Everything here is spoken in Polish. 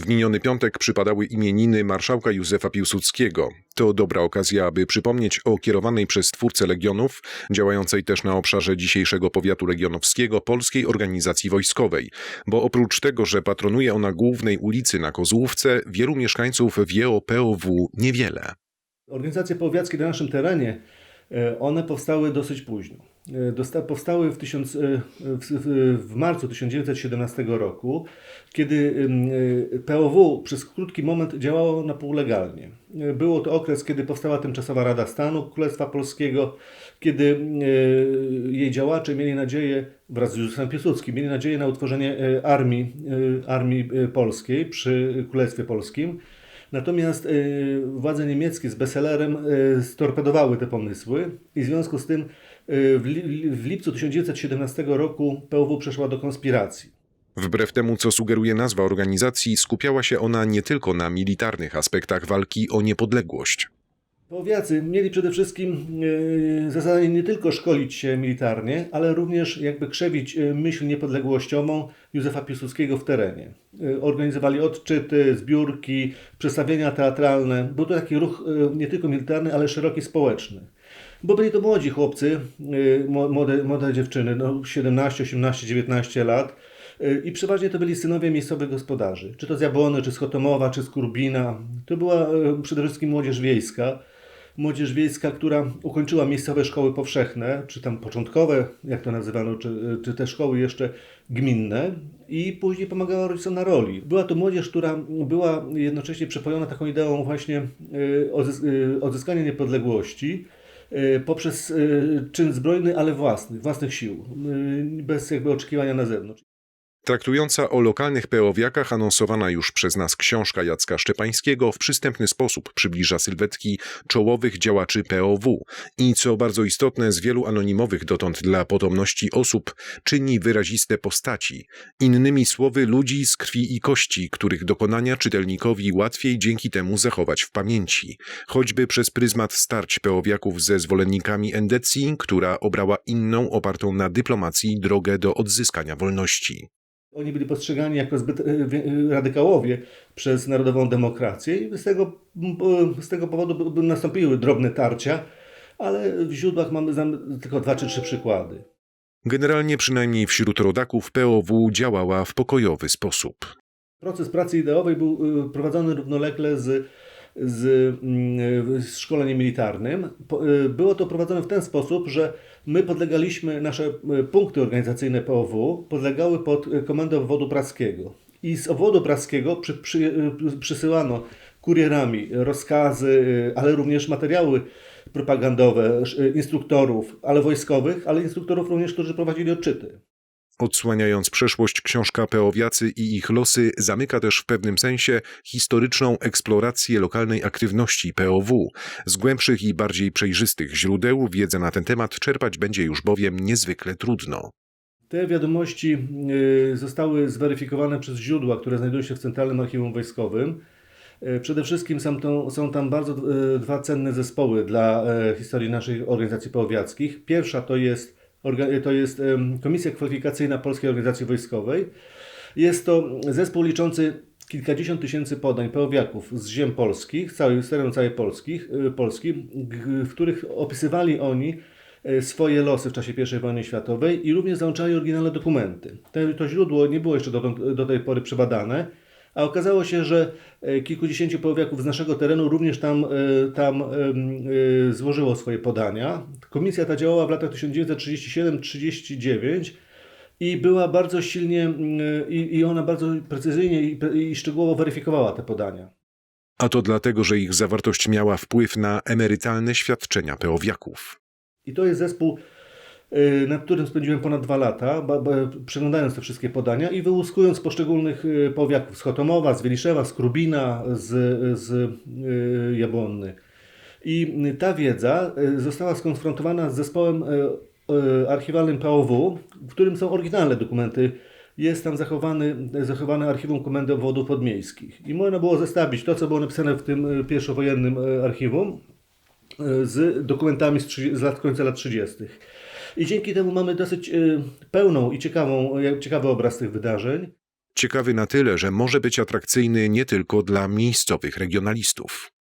W miniony piątek przypadały imieniny marszałka Józefa Piłsudskiego. To dobra okazja, aby przypomnieć o kierowanej przez twórcę Legionów, działającej też na obszarze dzisiejszego powiatu legionowskiego, Polskiej Organizacji Wojskowej. Bo oprócz tego, że patronuje ona głównej ulicy na Kozłówce, wielu mieszkańców wie o POW niewiele. Organizacje powiackie na naszym terenie, e, one powstały dosyć późno. E, Dosta- powstały w, tysiąc, e, w, w, marcu 1917 roku, kiedy e, POW przez krótki moment działało na pół legalnie. Było to okres, kiedy powstała tymczasowa Rada Stanu Królestwa Polskiego, kiedy jej działacze mieli nadzieję, wraz z Józefem Piłsudskim, mieli nadzieję na utworzenie armii, armii polskiej przy Królestwie Polskim. Natomiast y, władze niemieckie z Besselerem y, storpedowały te pomysły i w związku z tym y, w, li, w lipcu 1917 roku POW przeszła do konspiracji. Wbrew temu, co sugeruje nazwa organizacji, skupiała się ona nie tylko na militarnych aspektach walki o niepodległość. Powiacy mieli przede wszystkim za zadanie nie tylko szkolić się militarnie, ale również jakby krzewić y, myśl niepodległościową Józefa Piłsudskiego w terenie. Y, Organizowali odczyty, zbiórki, przedstawienia teatralne. Był to taki ruch nie tylko militarny, ale szeroki społeczny. Bo byli to młodzi chłopcy, mło- młode, młode dziewczyny, no 17, 18, 19 lat. I przeważnie to byli synowie miejscowych gospodarzy. Czy to z Jabłony, czy z Chotomowa, czy z Kurbina. To była przede wszystkim młodzież wiejska. Młodzież wiejska, która ukończyła miejscowe szkoły powszechne, czy tam początkowe, jak to nazywano, czy, czy te szkoły jeszcze gminne i później pomagała rodzicom na roli. Była to młodzież, która była jednocześnie przepojona taką ideą właśnie odzys- y, odzyskania niepodległości y, poprzez czyn zbrojny, ale własny, własnych sił, bez jakby oczekiwania na zewnątrz. Traktująca o lokalnych peowiakach anonsowana już przez nas książka Jacka Szczepańskiego w przystępny sposób przybliża sylwetki czołowych działaczy POW i co bardzo istotne z wielu anonimowych dotąd dla potomności osób czyni wyraziste postaci, innymi słowy ludzi z krwi i kości, których dokonania czytelnikowi łatwiej dzięki temu zachować w pamięci, choćby przez pryzmat starć peowiaków ze zwolennikami endecji, która obrała inną opartą na dyplomacji drogę do odzyskania wolności. Oni byli postrzegani jako zbyt e, e, radykałowie przez narodową demokrację i z tego, z tego powodu nastąpiły drobne tarcia, ale w źródłach mamy tylko dwa czy trzy przykłady. Generalnie przynajmniej wśród rodaków POW działała w pokojowy sposób. Proces pracy ideowej był e, prowadzony równolegle z, z, mm, z szkoleniem militarnym. E, Było to prowadzone w ten sposób, że my podlegaliśmy, nasze e, punkty organizacyjne POW podlegały pod e, komendę obwodu praskiego. I z obwodu praskiego przy, przy, przysyłano kurierami rozkazy, ale również materiały propagandowe, instruktorów, ale wojskowych, ale instruktorów również, którzy prowadzili odczyty. Odsłaniając przeszłość, książka Peowiacy i ich losy zamyka też w pewnym sensie historyczną eksplorację lokalnej aktywności POW. Z głębszych i bardziej przejrzystych źródeł wiedzę na ten temat czerpać będzie już bowiem niezwykle trudno. Te wiadomości y, zostały zweryfikowane przez źródła, które znajdują się w Centralnym Archiwum Wojskowym. Y, Przede wszystkim są, to, są tam bardzo y, dwa cenne zespoły dla historii naszych organizacji połowiackich. Pierwsza to jest, to jest Komisja Kwalifikacyjna Polskiej Organizacji Wojskowej. Jest to zespół liczący kilkadziesiąt tysięcy podań pełwiaków z ziem polskich, całej, z terenu całej Polskich, y, Polski, w których opisywali oni e, swoje losy w czasie I wojny światowej i również załączali oryginalne dokumenty. To źródło nie było jeszcze dotąd, do tej pory przebadane, a okazało się, że e, kilkudziesięciu połowiaków z naszego terenu również tam, e, tam e, złożyło swoje podania. Komisja ta działała w latach 1937-39 i była bardzo silnie i, i ona bardzo precyzyjnie i, i szczegółowo weryfikowała te podania. A to dlatego, że ich zawartość miała wpływ na emerytalne świadczenia peowiaków. I to jest zespół, nad którym spędziłem ponad dwa lata, przeglądając te wszystkie podania i wyłuskując poszczególnych y, powiatów z Chotomowa, z Wieliszewa, z Krubina, z, z y, Jabłonny. I y, ta wiedza y, została skonfrontowana z zespołem y, y, archiwalnym POW, w którym są oryginalne dokumenty. Jest tam zachowany, zachowane archiwum Komendy Obwodów Podmiejskich. I można było zestawić to, co było napisane w tym y, pierwszowojennym y, archiwum, z dokumentami z, 30 z lat końca lat 30. I dzięki temu mamy dosyć y, pełną i ciekawą, ciekawy obraz tych wydarzeń. Ciekawy na tyle, że może być atrakcyjny nie tylko dla miejscowych regionalistów.